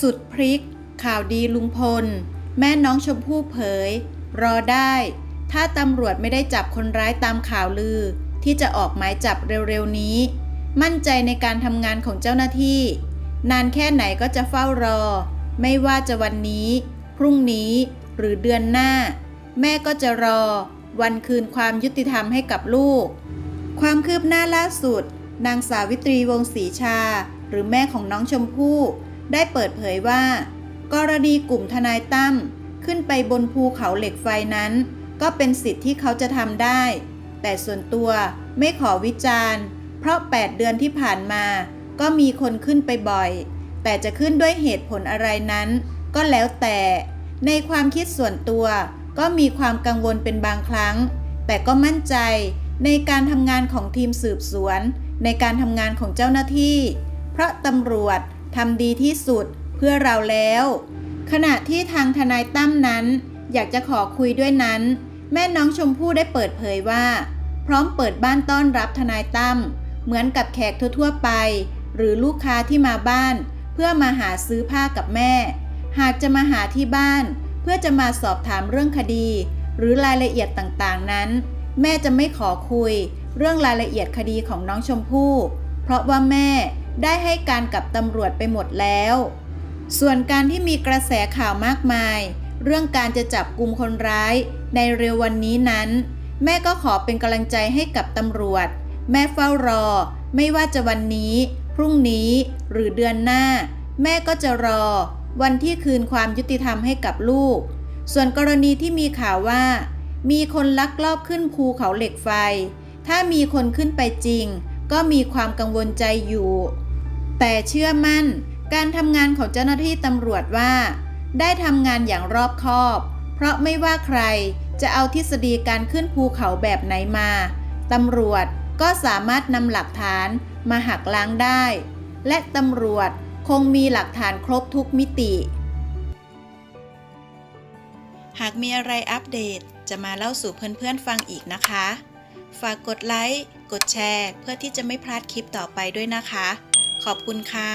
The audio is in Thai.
สุดพริก ข่าวดีลุงพล แม่น้องชมพู่เผย รอได้ ถ้าตำรวจไม่ได้จับคนร้ายตามข่าวลือ ที่จะออกหมายจับเร็วๆนี้ มั่นใจในการทำงานของเจ้าหน้าที่ นานแค่ไหนก็จะเฝ้ารอ ไม่ว่าจะวันนี้ พรุ่งนี้หรือเดือนหน้า แม่ก็จะรอ วันคืนความยุติธรรมให้กับลูก ความคืบหน้าล่าสุด นางสาวิตรีวงศ์ศรีชา หรือแม่ของน้องชมพู่ ได้เปิดเผยว่า กรณีกลุ่มทนายตั้มขึ้นไปบนภูเขาเหล็กไฟนั้น ก็เป็นสิทธิ์ที่เขาจะทำได้ แต่ส่วนตัวไม่ขอวิจารณ์ เพราะ 8 เดือนที่ผ่านมา ก็มีคนขึ้นไปบ่อย แต่จะขึ้นด้วยเหตุผลอะไรนั้น ก็แล้วแต่ ในความคิดส่วนตัว ก็มีความกังวลเป็นบางครั้ง แต่ก็มั่นใจในการทำงานของทีมสืบสวน ในการทำงานของเจ้าหน้าที่ เพราะตำรวจ ทำดีที่สุดเพื่อเราแล้ว ขณะที่ทางทนายตั้มนั้น อยากจะขอคุยด้วยนั้น แม่น้องชมพู่ได้เปิดเผยว่า พร้อมเปิดบ้านต้อนรับทนายตั้มเหมือนกับแขกทั่วๆไป หรือลูกค้าที่มาบ้าน เพื่อมาหาซื้อผ้ากับแม่ หากจะมาหาที่บ้าน เพื่อจะมาสอบถามเรื่องคดี หรือรายละเอียดต่างๆนั้น แม่จะไม่ขอคุย เรื่องรายละเอียดคดีของน้องชมพู่ เพราะว่าแม่ ได้ให้การกับตำรวจไปหมดแล้ว ส่วนการที่มีกระแสข่าวมากมาย เรื่องการจะจับกลุ่มคนร้ายในเร็ววันนี้นั้น แม่ก็ขอเป็นกำลังใจให้กับตำรวจ แม่เฝ้ารอ ไม่ว่าจะวันนี้ พรุ่งนี้หรือเดือนหน้า แม่ก็จะรอ วันที่คืนความยุติธรรมให้กับลูก ส่วนกรณีที่มีข่าวว่า มีคนลักลอบขึ้นภูเขาเหล็กไฟ ถ้ามีคนขึ้นไปจริงก็มีความกังวลใจอยู่ แต่เชื่อมั่นการทำงานของเจ้าหน้าที่ตำรวจว่า ได้ทำงานอย่างรอบคอบ เพราะไม่ว่าใครจะเอาทฤษฎีการขึ้นภูเขาแบบไหนมาตำรวจก็สามารถนำหลักฐานมาหักล้างได้ และตำรวจคงมีหลักฐานครบทุกมิติ หากมีอะไรอัปเดตจะมาเล่าสู่เพื่อนๆฟังอีกนะคะ ฝากกดไลค์ กดแชร์ เพื่อที่จะไม่พลาดคลิปต่อไปด้วยนะคะ ขอบคุณค่ะ